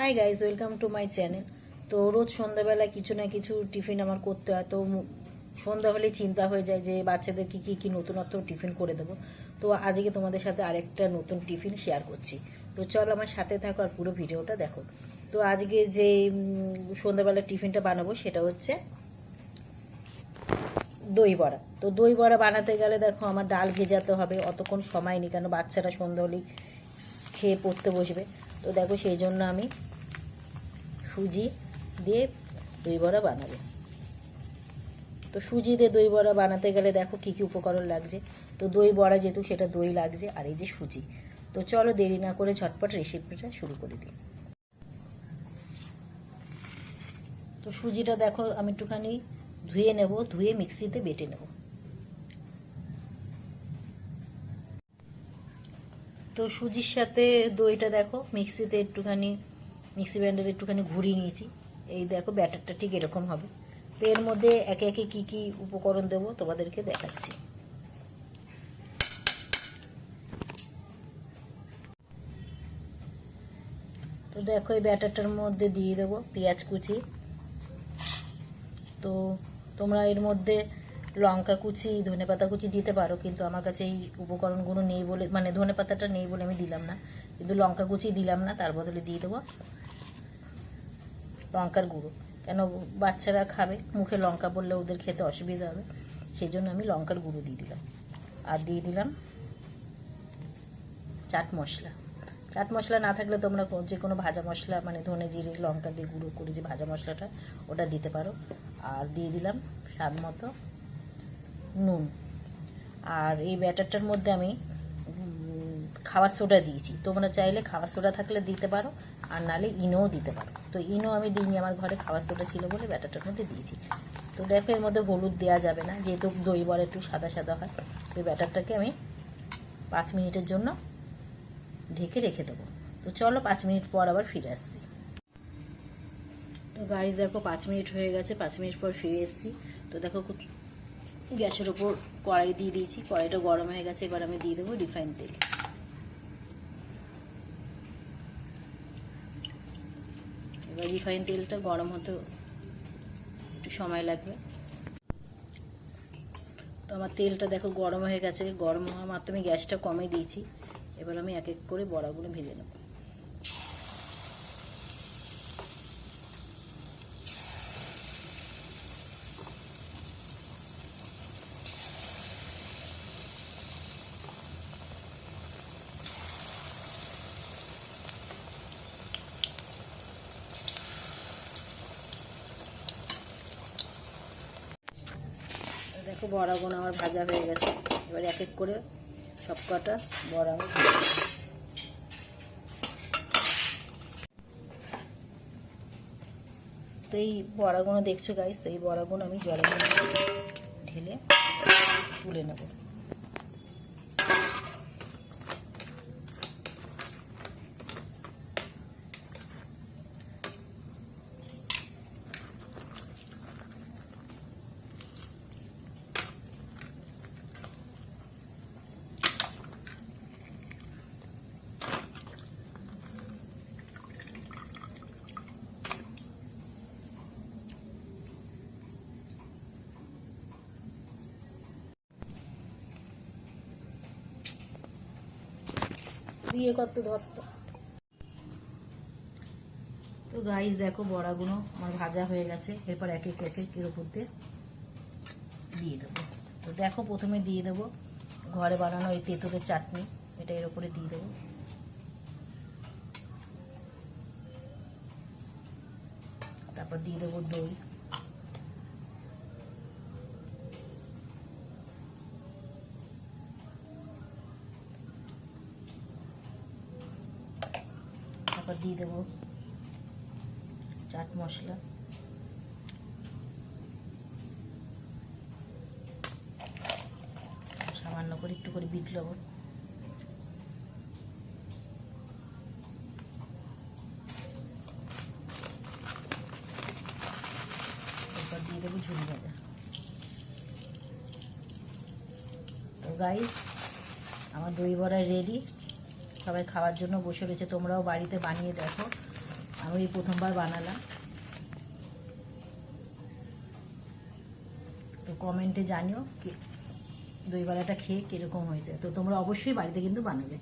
Hi guys welcome to my channel তো রোজ সন্ধ্যাবেলা কিছু না কিছু টিফিন আমার করতে হয়। তো সন্ধ্যা হলে চিন্তা হয়ে যায় যে বাচ্চাদেরকে কী কী নতুনত্ব টিফিন করে দেবো। তো আজকে তোমাদের সাথে আরেকটা নতুন টিফিন শেয়ার করছি। তো চল আমার সাথে থাকো আর পুরো ভিডিওটা দেখো। তো আজকে যে সন্ধ্যাবেলা টিফিনটা বানাবো সেটা হচ্ছে দই বড়া। তো দই বড়া বানাতে গেলে দেখো আমার ডাল ভেজাতে হবে, অতক্ষণ সময় নেই, কেন বাচ্চারা সন্ধ্যা হলেই খেয়ে পড়তে বসবে। তো দেখো সেই জন্য আমি সুজি দিয়ে দই বড়া বানাবো। তো সুজি দিয়ে দই বড়া বানাতে গেলে দেখো কী কী উপকরণ লাগছে। তো দই বড়া যেহেতু সেটা দই লাগছে আর এই যে সুজি। তো চলো দেরি না করে ঝটপট রেসিপিটা শুরু করে দিই। তো সুজিটা দেখো আমি একটুখানি ধুয়ে নেব, ধুয়ে মিক্সিতে বেটে নেব। তো সুজির সাথে দইটা দেখো মিক্সিতে একটুখানি মিক্সি ব্যান্ডারে একটুখানি ঘুরিয়ে নিয়েছি। এই দেখো ব্যাটারটা ঠিক এরকম হবে। তো এর মধ্যে একে একে কি কি উপকরণ দেবো তোমাদেরকে দেখাচ্ছি। তো দেখো এই ব্যাটারটার মধ্যে দিয়ে দেবো পেঁয়াজ কুচি। তো তোমরা এর মধ্যে লঙ্কা কুচি, ধনে পাতা কুচি দিতে পারো, কিন্তু আমার কাছে এই উপকরণগুলো নেই বলে মানে ধনে পাতাটা নেই বলে আমি দিলাম না। কিন্তু লঙ্কা কুচি দিলাম না, তার বদলে দিয়ে দেবো লঙ্কার গুঁড়ো। কেন বাচ্চারা খাবে? মুখে লঙ্কা পড়লে ওদের খেতে অসুবিধা হবে। সেই জন্য আমি লঙ্কার গুঁড়ো দিয়ে দিলাম। আর দিয়ে দিলাম চাট মশলা। চাট মশলা না থাকলে তোমরা যে কোনো ভাজা মশলা মানে ধনে জিরে, লঙ্কা দিয়ে গুঁড়ো করে যে ভাজা মশলাটা, ওটা দিতে পারো। আর দিয়ে দিলাম স্বাদ মতো নুন। আর এই ব্যাটারটার মধ্যে আমি খাওয়ার সোডা দিয়েছি। তোমরা চাইলে খাওয়ার সোডা থাকলে দিতে পারো। আর নালে ইনোও দিতে পারো। তো ইনো আমি দিইনি, আমার ঘরে খাবার সোডা ছিল বলে ব্যাটারটার মধ্যে দিয়েছি। তো দেখো, এর মধ্যে হলুদ দেওয়া যাবে না, যেহেতু দই বড়া একটু সাদা সাদা হয়, তো ব্যাটারটাকে আমি পাঁচ মিনিটের জন্য ঢেকে রেখে দেবো। তো চলো পাঁচ মিনিট পর আবার ফিরে আসছি। তো গাইস দেখো, পাঁচ মিনিট হয়ে গেছে, পাঁচ মিনিট পর ফিরে এসেছি। তো দেখো গ্যাসের ওপর কড়াই দিয়ে দিয়েছি, কড়াইটা গরম হয়ে গেছে, এবার আমি দিয়ে দেবো রিফাইন তেল এবার রিফাইন তেলটা, গরম হতে একটু সময় লাগবে। তো আমার তেলটা দেখো গরম হয়ে গেছে, গরম হওয়া মাত্র আমি গ্যাসটা কমে দিয়েছি। এবার আমি এক এক করে বড়াগুলো ভেজে নেব। দেখো বড়াগুলো আমার ভাজা হয়ে গেছে। এবার এক এক করে সব কটা বড়া। তো এই বড়াগুলো দেখছ গাইস তো এই বড়াগুলো আমি জলের ঢেলে তুলে নেব। বিয়ে করতে ধরতো তো গাইস দেখো বড়াগুলো আমার ভাজা হয়ে গেছে। এরপর এক এক এক এর উপর দিয়ে দিয়ে দেবো। তো দেখো প্রথমে দিয়ে দেবো। ঘরে বানানো এই তেঁতুলের চাটনি, এটা এর উপরে দিয়ে দেবো। তারপর দিয়ে দেবো দই। তারপর দিয়ে দেবো চাট মশলা। সামান্য করে একটু করে বিট লবণ। এরপর দিয়ে দেবো ঝুড়ি ভাজা তো গাইস আমার দই বড়া রেডি সবাই খাওয়ার জন্য বসে রয়েছে, তোমরাও বাড়িতে বানিয়ে দেখো। আমি প্রথমবার বানালাম। তো কমেন্টে জানিও দই বড়াটা খেয়ে কীরকম হয়েছে। তো তোমরা অবশ্যই বাড়িতে কিন্তু বানাবে।